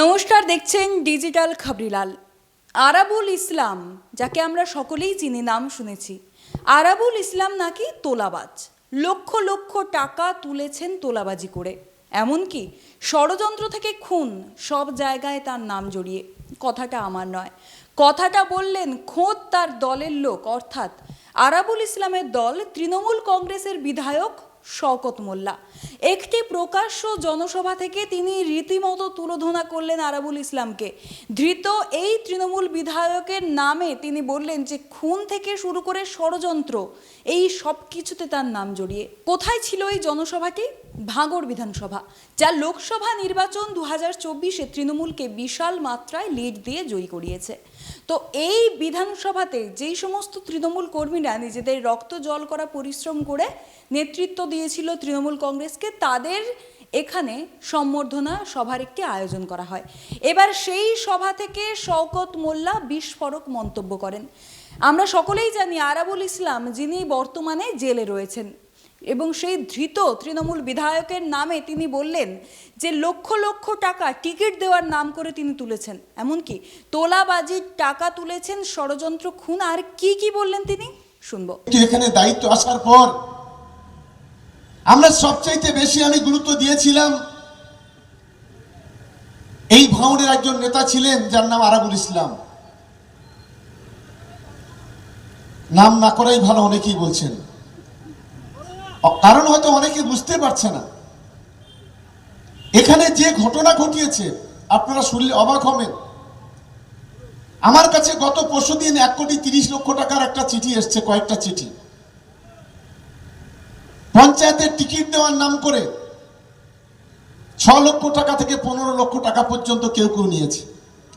নমস্কার, দেখছেন ডিজিটাল খবরিলাল। আরাবুল ইসলাম, যাকে আমরা সকলেই চিনি, নাম শুনেছি। আরাবুল ইসলাম নাকি তোলাবাজ? লক্ষ লক্ষ টাকা তুলেছেন তোলাবাজি করে। এমনকি ষড়যন্ত্র থেকে খুন, সব জায়গায় তার নাম জড়িয়ে। কথাটা আমার নয়। কথাটা বললেন খোদ তার দলের লোক, অর্থাৎ আরাবুল ইসলামের দল তৃণমূল কংগ্রেসের বিধায়ক শওকত মোল্লা। একটি প্রকাশ্য জনসভা থেকে তিনি রীতিমতো তুলোধনা করলেন আরাবুল ইসলামকে। ধৃত এই তৃণমূল বিধায়কের নামে তিনি বললেন যে, খুন থেকে শুরু করে ষড়যন্ত্র, এই সব কিছুতে তার নাম জড়িয়ে। কোথায় ছিল এই জনসভাটি? ভাঙড় বিধানসভা, যা লোকসভা নির্বাচন দু হাজার চব্বিশে তৃণমূলকে বিশাল মাত্রায় লিড দিয়ে জয়ী করিয়েছে। তো এই বিধানসভাতে যেই সমস্ত তৃণমূল কর্মীরা নিজেদের রক্ত জল করা পরিশ্রম করে নেতৃত্ব দিয়েছিল তৃণমূল কংগ্রেসকে, তাদের এখানে সম্বর্ধনা সভার একটি আয়োজন করা হয়। এবার সেই সভা থেকে শওকত মোল্লা বিস্ফোরক মন্তব্য করেন। আমরা সকলেই জানি আরাবুল ইসলাম যিনি বর্তমানে জেলে রয়েছেন। এবং সেই ধৃত তৃণমূল বিধায়কের নামে তিনি বললেন যে লক্ষ লক্ষ টাকা টিকিট দেওয়ার নাম করে তিনি তুলেছেন। এমনকি তোলাবাজির টাকা তুলেছেন ষড়যন্ত্র খুন। আর কি কি বললেন তিনি? শুনব। এখানে দায়িত্ব আসার পর আমরা সবচাইতে বেশি আমি গুরুত্ব দিয়েছিলাম এই ভাঙনের একজন নেতা ছিলেন, যার নাম আরাবুল ইসলাম। নাম না করাই ভালো, অনেকেই বলছেন। কারণ হয়তো অনেকে বুঝতে পারছে না। এখানে যে ঘটনা ঘটিয়েছে, আপনারা শুনলে অবাক হবেন। আমার কাছে গত পরশু দিন এক কোটি তিরিশ লক্ষ টাকার একটা চিঠি এসছে, কয়েকটা চিঠি। পঞ্চায়েতের টিকিট দেওয়ার নাম করে ছ লক্ষ টাকা থেকে পনেরো লক্ষ টাকা পর্যন্ত কেউ কেউ নিয়েছে।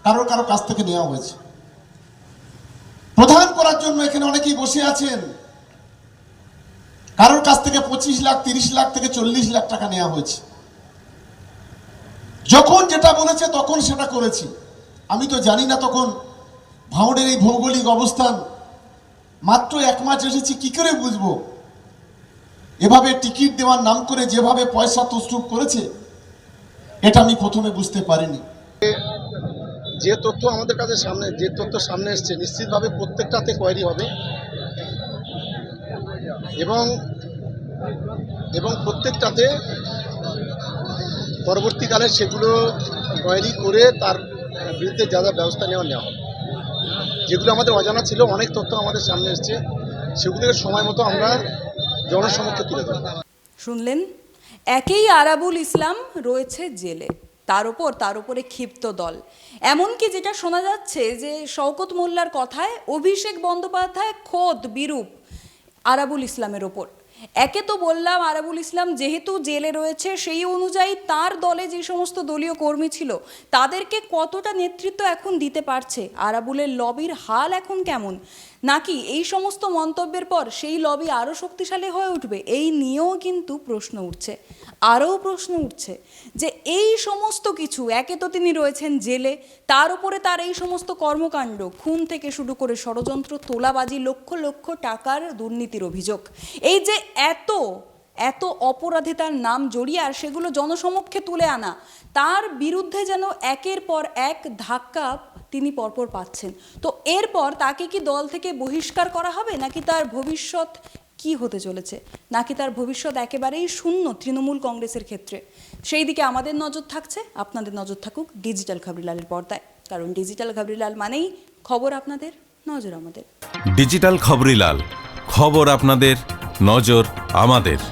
কারও কারও কাছ থেকে নেওয়া হয়েছে। প্রধান করার জন্য এখানে অনেকেই বসে আছেন। কারোর কাছ থেকে পঁচিশ লাখ, তিরিশ লাখ থেকে চল্লিশ লাখ টাকা নেওয়া হয়েছে। যখন যেটা বলেছে তখন সেটা করেছি। আমি তো জানি না তখন ভাঁড়ের এই ভৌগোলিক অবস্থান। মাত্র এক মাস এসেছি, কি করে বুঝব? এভাবে টিকিট দেওয়ার নাম করে যেভাবে পয়সা তসরুপ করেছে, এটা আমি প্রথমে বুঝতে পারিনি। যে তথ্য আমাদের কাছে সামনে, যে তথ্য সামনে এসছে, নিশ্চিতভাবে প্রত্যেকটাতে কোয়ারি হবে। এবং এবং প্রত্যেকটাতে পরবর্তীকালে সেগুলো কোয়ারি করে তার বিরুদ্ধে যা যা ব্যবস্থা নেওয়া নেওয়া যেগুলো আমাদের অজানা ছিল, অনেক তথ্য আমাদের সামনে এসছে, সেগুলোকে সময় মতো আমরা জনসমক্ষে তুলে ধরব। শুনলেন? একেই আরাবুল ইসলাম রয়েছে জেলে, তার ওপর তার উপরে ক্ষিপ্ত দল। এমনকি যেটা শোনা যাচ্ছে যে শওকত মোল্লার কথায় অভিষেক বন্দ্যোপাধ্যায় খোদ বিরূপ। আরাবুল ইসলামের ওপর। একে তো বললাম আরাবুল ইসলাম যেহেতু জেলে রয়েছে, সেই অনুযায়ী তার দলে যে সমস্ত দলীয় কর্মী ছিল, তাদেরকে কতটা নেতৃত্ব এখন দিতে পারছে? আরাবুলের লবির হাল এখন কেমন? নাকি এই সমস্ত মন্তব্যের পর সেই লবি আরও শক্তিশালী হয়ে উঠবে? এই নিয়েও কিন্তু প্রশ্ন উঠছে। আরও প্রশ্ন উঠছে যে এই সমস্ত কিছু, একে তো তিনি রয়েছেন জেলে, তার উপরে তার এই সমস্ত কর্মকাণ্ড, খুন থেকে শুরু করে ষড়যন্ত্র, তোলাবাজি, লক্ষ লক্ষ টাকার দুর্নীতির অভিযোগ। এই যে এত এত অপরাধে তার নাম জড়িয়ে আর সেগুলো জনসমক্ষে তুলে আনা। তার বিরুদ্ধে যেন একের পর এক ধাক্কা তিনি পরপর পাচ্ছেন। তো এরপর তাকে কি দল থেকে বহিষ্কার করা হবে? নাকি তার ভবিষ্যৎ কি হতে চলেছে? নাকি তার ভবিষ্যৎ একেবারেই শূন্য তৃণমূল কংগ্রেসের ক্ষেত্রে? সেই দিকে আমাদের নজর থাকছে। আপনাদের নজর থাকুক ডিজিটাল খাবরিলালের পর্দায়। কারণ ডিজিটাল খাবরিলাল মানেই খবর আপনাদের, নজর আমাদের। ডিজিটাল খবরিলাল খবর আপনাদের, নজর আমাদের।